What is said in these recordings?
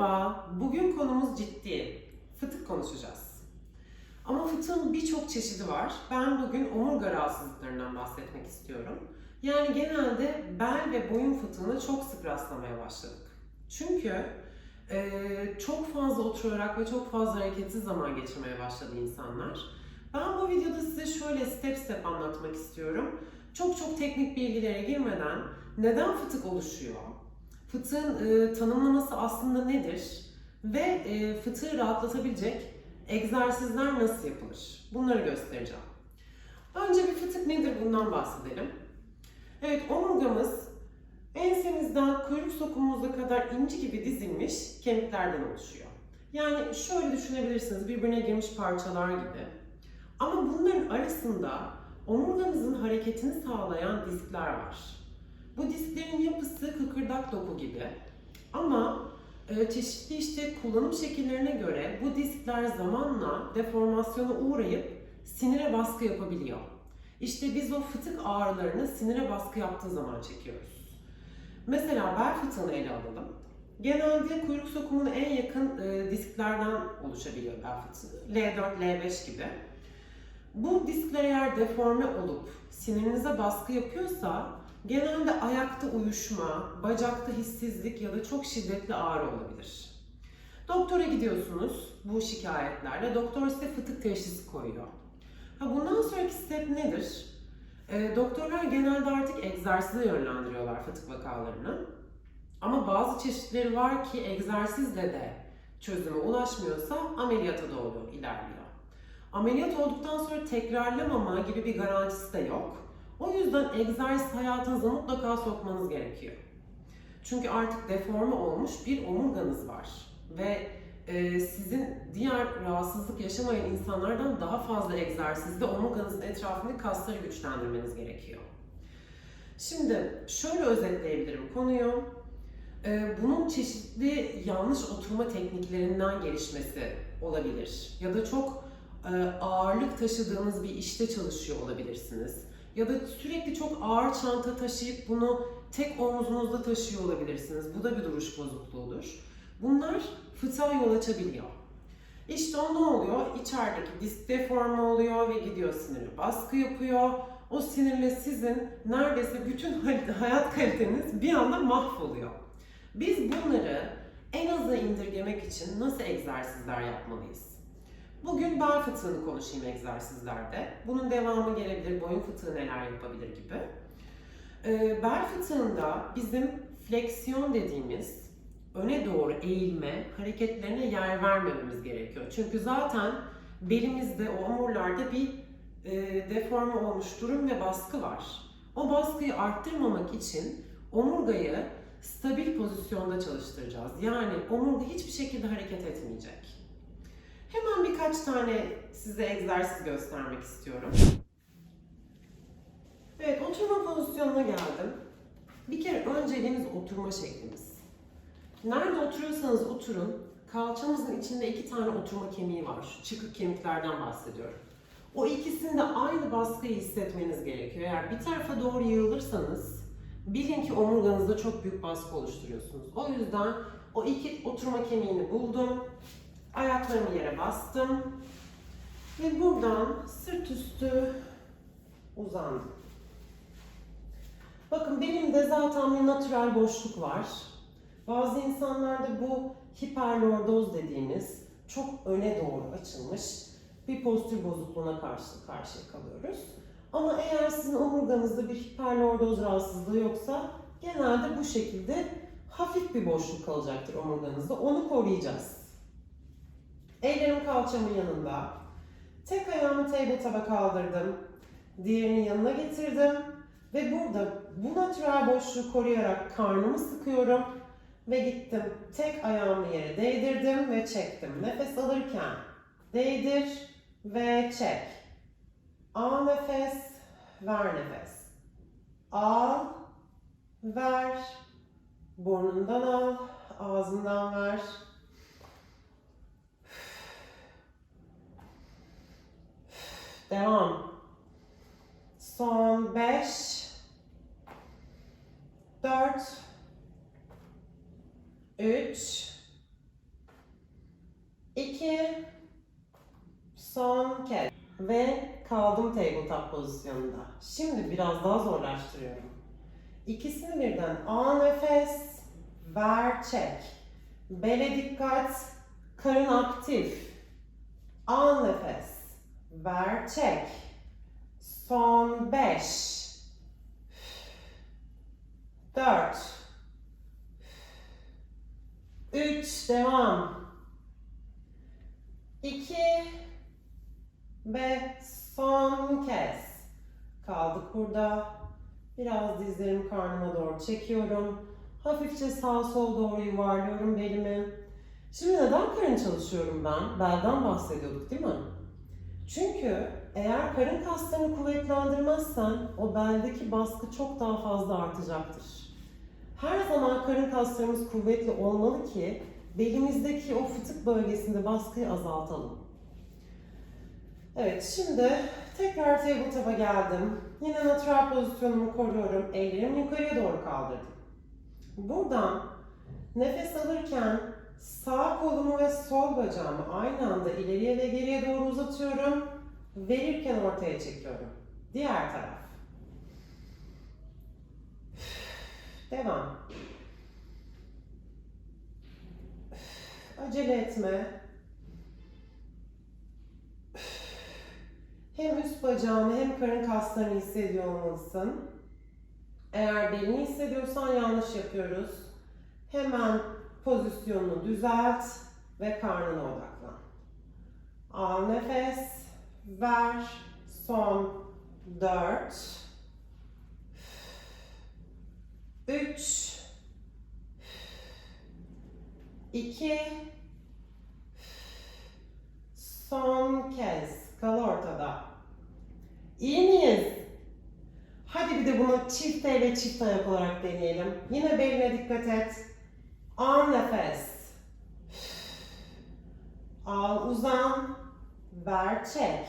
Merhaba, bugün konumuz ciddi. Fıtık konuşacağız. Ama fıtığın birçok çeşidi var. Ben bugün omurga rahatsızlıklarından bahsetmek istiyorum. Yani genelde bel ve boyun fıtığına çok sık rastlamaya başladık. Çünkü eee, çok fazla oturarak ve çok fazla hareketsiz zaman geçirmeye başladı insanlar. Ben bu videoda size şöyle step step anlatmak istiyorum. Çok çok teknik bilgilere girmeden neden fıtık oluşuyor? Fıtığın e, tanımlaması aslında nedir? Ve e, fıtığı rahatlatabilecek egzersizler nasıl yapılır? Bunları göstereceğim. Önce bir fıtık nedir bundan bahsedelim. Evet omurgamız ensemizden kuyruk sokumumuza kadar inci gibi dizilmiş kemiklerden oluşuyor. Yani şöyle düşünebilirsiniz birbirine girmiş parçalar gibi. Ama bunların arasında omurgamızın hareketini sağlayan diskler var. Bu disklerin yapısı kıkırdak doku gibi. Ama e, çeşitli işte kullanım şekillerine göre bu diskler zamanla deformasyona uğrayıp sinire baskı yapabiliyor. İşte biz o fıtık ağrılarını sinire baskı yaptığı zaman çekiyoruz. Mesela bel fıtığını ele alalım. Genelde kuyruk sokumuna en yakın e, disklerden oluşabiliyor bel fıtığı. L4, L5 gibi. Bu diskler eğer deforme olup sinirinize baskı yapıyorsa genelde ayakta uyuşma, bacakta hissizlik ya da çok şiddetli ağrı olabilir. Doktora gidiyorsunuz bu şikayetlerle. Doktor size fıtık teşhisi koyuyor. Ha bundan sonraki step nedir? E, doktorlar genelde artık egzersize yönlendiriyorlar fıtık vakalarını. Ama bazı çeşitleri var ki egzersizle de çözüme ulaşmıyorsa ameliyata doğru ilerliyor. Ameliyat olduktan sonra tekrarlamama gibi bir garantisi de yok. O yüzden egzersiz hayatınıza mutlaka sokmanız gerekiyor. Çünkü artık deforme olmuş bir omurganız var. Ve e, sizin diğer rahatsızlık yaşamayan insanlardan daha fazla egzersizde omurganızın etrafındaki kasları güçlendirmeniz gerekiyor. Şimdi şöyle özetleyebilirim konuyu. E, bunun çeşitli yanlış oturma tekniklerinden gelişmesi olabilir. Ya da çok e, ağırlık taşıdığınız bir işte çalışıyor olabilirsiniz. Ya da sürekli çok ağır çanta taşıyıp bunu tek omzunuzda taşıyor olabilirsiniz. Bu da bir duruş bozukluğudur. Bunlar fıtığa yol açabiliyor. İşte o ne oluyor? İçerideki disk deforme oluyor ve gidiyor sinire baskı yapıyor. O sinirle sizin neredeyse bütün hayat kaliteniz bir anda mahvoluyor. Biz bunları en aza indirgemek için nasıl egzersizler yapmalıyız? Bugün bel fıtığını konuşayım egzersizlerde. Bunun devamı gelebilir, boyun fıtığı neler yapabilir gibi. Ee, bel fıtığında bizim fleksiyon dediğimiz öne doğru eğilme hareketlerine yer vermememiz gerekiyor. Çünkü zaten belimizde, o omurlarda bir e, deforme olmuş durum ve baskı var. O baskıyı arttırmamak için omurgayı stabil pozisyonda çalıştıracağız. Yani omurga hiçbir şekilde hareket etmeyecek. Birkaç tane size egzersiz göstermek istiyorum. Evet, oturma pozisyonuna geldim. Bir kere önceliğimiz oturma şeklimiz. Nerede oturuyorsanız oturun, kalçamızın içinde iki tane oturma kemiği var. Şu çıkık kemiklerden bahsediyorum. O ikisinde aynı baskıyı hissetmeniz gerekiyor. Eğer bir tarafa doğru yığılırsanız bilin ki omurganızda çok büyük baskı oluşturuyorsunuz. O yüzden o iki oturma kemiğini buldum. Ayaklarımı yere bastım. Ve buradan sırt üstü uzandım. Bakın benim de zaten bir natürel boşluk var. Bazı insanlarda bu hiperlordoz dediğimiz çok öne doğru açılmış bir postür bozukluğuna karşı karşıya kalıyoruz. Ama eğer sizin omurganızda bir hiperlordoz rahatsızlığı yoksa genelde bu şekilde hafif bir boşluk kalacaktır omurganızda. Onu koruyacağız. Ellerim kalçamın yanında. Tek ayağımı tabletop'a kaldırdım. Diğerini yanına getirdim. Ve burada bu natürel boşluğu koruyarak karnımı sıkıyorum. Ve gittim. Tek ayağımı yere değdirdim ve çektim. Nefes alırken değdir ve çek. Al nefes, ver nefes. Al, ver. Burnundan al, ağzından ver. Devam. Son 5 4 3 iki, son kez. Ve kaldım tabletop pozisyonunda. Şimdi biraz daha zorlaştırıyorum. İkisini birden al nefes, ver çek. Bele dikkat, karın aktif. Al nefes, ver çek. Son beş, dört, üç, devam. İki ve son kez. Kaldık burada. Biraz dizlerimi karnıma doğru çekiyorum. Hafifçe sağ sol doğru yuvarlıyorum belimi. Şimdi neden karın çalışıyorum ben? Belden bahsediyorduk değil mi? Çünkü eğer karın kaslarını kuvvetlendirmezsen o beldeki baskı çok daha fazla artacaktır. Her zaman karın kaslarımız kuvvetli olmalı ki belimizdeki o fıtık bölgesinde baskıyı azaltalım. Evet, şimdi tekrar tabletop'a geldim. Yine natural pozisyonumu koruyorum. Ellerimi yukarıya doğru kaldırdım. Buradan nefes alırken sağ kolumu ve sol bacağımı aynı anda ileriye ve geriye doğru uzatıyorum. Verirken ortaya çekiyorum. Diğer taraf. Devam. Acele etme. Hem üst bacağını hem karın kaslarını hissediyor olmalısın. Eğer belini hissediyorsan yanlış yapıyoruz. Hemen pozisyonunu düzelt ve karnına odaklan. Al nefes, ver, son 4 3 2 Son kez. Kal ortada. İyi miyiz? Hadi bir de bunu çift el ve çift ayak olarak deneyelim. Yine beline dikkat et. Al nefes. Al uzan. Ver çek.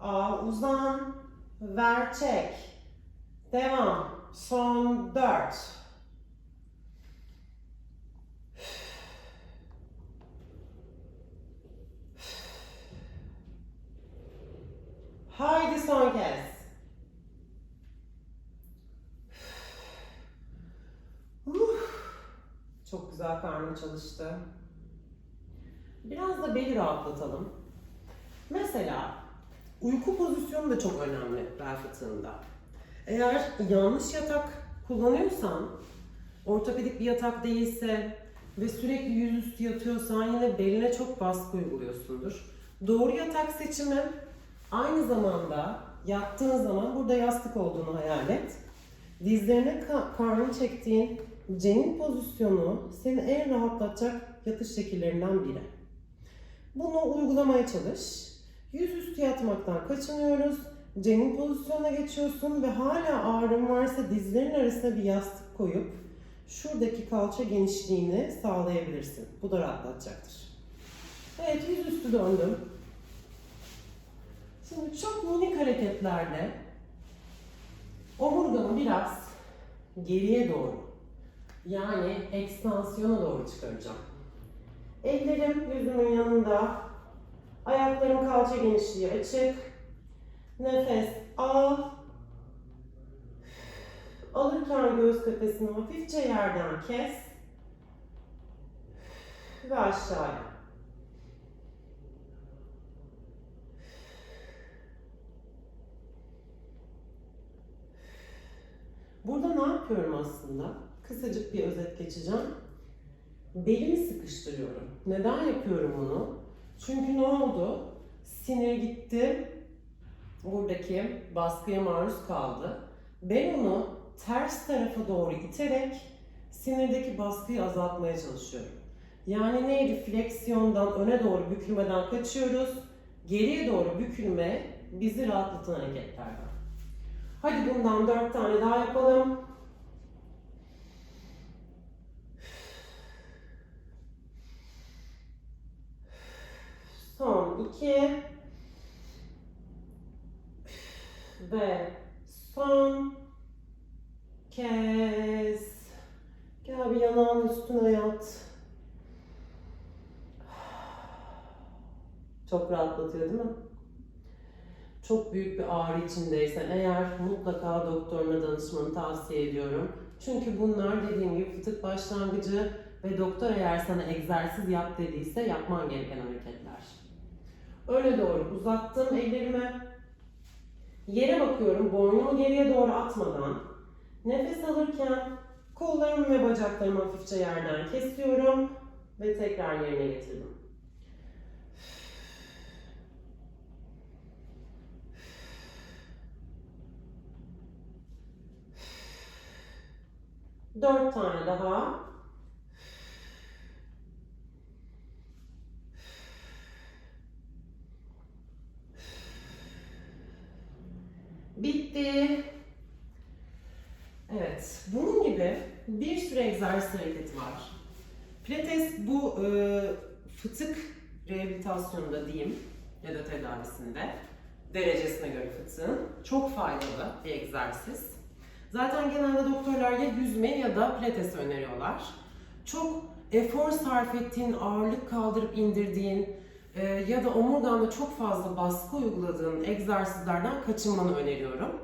Al uzan. Ver çek. Devam. Son dört. Haydi son kez. Uf. Çok güzel karnım çalıştı. Biraz da beli rahatlatalım. Mesela uyku pozisyonu da çok önemli bel fıtığında. Eğer yanlış yatak kullanıyorsan, ortopedik bir yatak değilse ve sürekli yüzüstü yatıyorsan yine beline çok baskı uyguluyorsundur. Doğru yatak seçimi Aynı zamanda yattığın zaman burada yastık olduğunu hayal et. Dizlerine ka- karnını çektiğin cenin pozisyonu seni en rahatlatacak yatış şekillerinden biri. Bunu uygulamaya çalış. Yüzüstü yatmaktan kaçınıyoruz. Cenin pozisyonuna geçiyorsun ve hala ağrın varsa dizlerin arasına bir yastık koyup şuradaki kalça genişliğini sağlayabilirsin. Bu da rahatlatacaktır. Evet yüzüstü döndüm. Şimdi çok minik hareketlerle omurgamı biraz geriye doğru yani ekstansiyona doğru çıkaracağım. Ellerim yüzümün yanında, ayaklarım kalça genişliği açık. Nefes al. Alırken göğüs kafesini hafifçe yerden kes. Ve aşağıya. Burada ne yapıyorum aslında? Kısacık bir özet geçeceğim. Belimi sıkıştırıyorum. Neden yapıyorum bunu? Çünkü ne oldu? Sinir gitti. Buradaki baskıya maruz kaldı. Ben onu ters tarafa doğru iterek sinirdeki baskıyı azaltmaya çalışıyorum. Yani neydi? Fleksiyondan öne doğru bükülmeden kaçıyoruz. Geriye doğru bükülme bizi rahatlatan hareketlerden. Hadi bundan dört tane daha yapalım. Son iki. Ve son kez. Gel bir yanağın üstüne yat. Çok rahatlatıyor değil mi? Çok büyük bir ağrı içindeysen eğer mutlaka doktoruna danışmanı tavsiye ediyorum. Çünkü bunlar dediğim gibi fıtık başlangıcı ve doktor eğer sana egzersiz yap dediyse yapman gereken hareketler. Öne doğru uzattım ellerimi. Yere bakıyorum boynumu geriye doğru atmadan. Nefes alırken kollarımı ve bacaklarımı hafifçe yerden kesiyorum ve tekrar yerine getirdim. Dört tane daha. Bitti. Evet, bunun gibi bir sürü egzersiz hareketi var. Pilates bu e, fıtık rehabilitasyonunda diyeyim ya da tedavisinde derecesine göre fıtığın çok faydalı bir egzersiz. Zaten genelde doktorlar ya yüzme ya da pilates öneriyorlar. Çok efor sarf ettiğin, ağırlık kaldırıp indirdiğin e, ya da omurganda çok fazla baskı uyguladığın egzersizlerden kaçınmanı öneriyorum.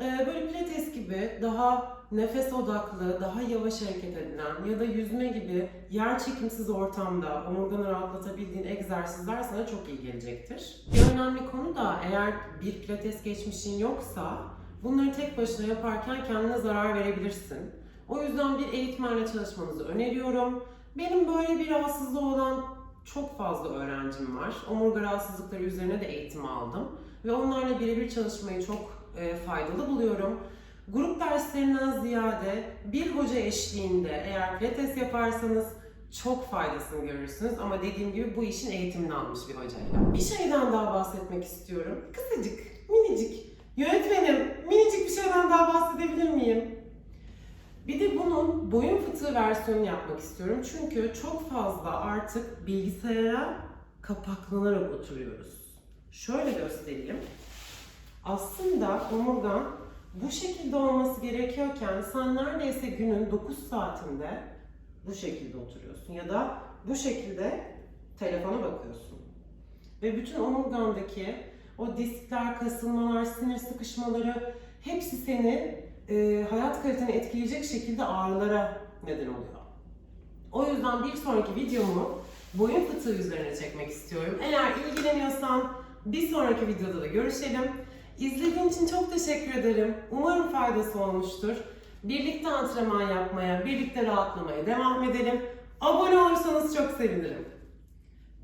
E, böyle pilates gibi daha nefes odaklı, daha yavaş hareket edilen ya da yüzme gibi yer çekimsiz ortamda omurganı rahatlatabildiğin egzersizler sana çok iyi gelecektir. Bir önemli konu da eğer bir pilates geçmişin yoksa bunları tek başına yaparken kendine zarar verebilirsin. O yüzden bir eğitmenle çalışmanızı öneriyorum. Benim böyle bir rahatsızlığı olan çok fazla öğrencim var. Omurga rahatsızlıkları üzerine de eğitim aldım. Ve onlarla birebir çalışmayı çok e, faydalı buluyorum. Grup derslerinden ziyade bir hoca eşliğinde eğer pilates yaparsanız çok faydasını görürsünüz. Ama dediğim gibi bu işin eğitimini almış bir hocayla. Bir şeyden daha bahsetmek istiyorum. Kısacık, minicik. Yönetmenim, minicik bir şeyden daha bahsedebilir miyim? Bir de bunun boyun fıtığı versiyonunu yapmak istiyorum. Çünkü çok fazla artık bilgisayara kapaklanarak oturuyoruz. Şöyle göstereyim. Aslında omurgan bu şekilde olması gerekiyorken sen neredeyse günün 9 saatinde bu şekilde oturuyorsun ya da bu şekilde telefona bakıyorsun. Ve bütün omurgandaki o diskler, kasılmalar, sinir sıkışmaları hepsi seni e, hayat kaliteni etkileyecek şekilde ağrılara neden oluyor. O yüzden bir sonraki videomu boyun fıtığı üzerine çekmek istiyorum. Eğer ilgileniyorsan bir sonraki videoda da görüşelim. İzlediğin için çok teşekkür ederim. Umarım faydası olmuştur. Birlikte antrenman yapmaya, birlikte rahatlamaya devam edelim. Abone olursanız çok sevinirim.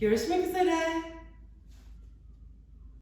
Görüşmek üzere.